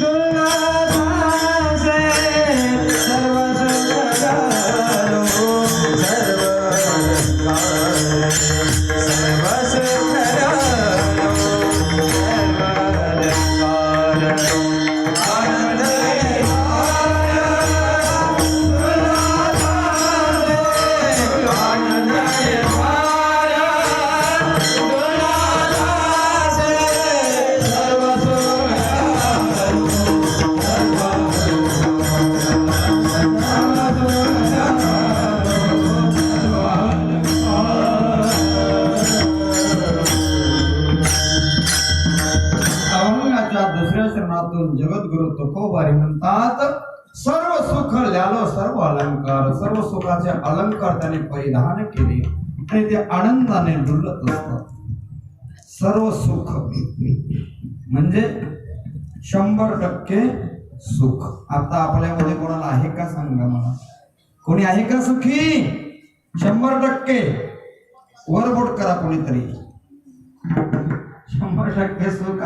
दुर्गादासे सर्व अभंगाच्या दुसऱ्या श्रणातून जगद्गुरु तुकोबारी म्हणतात सर्व सुख ल्यालो सर्व अलंकार सर्व सुखाचे अलंकार त्याने परिधान केले. आणि ते आनंदाने डुलत असतात. सर्व सुख म्हणजे शंभर टक्के सुख. आता आपल्यामध्ये कोणाला आहे का सांगा मला? कोणी आहे का सुखी? शंभर टक्के. वरबोट करा कोणीतरी. शंभर टक्के सुख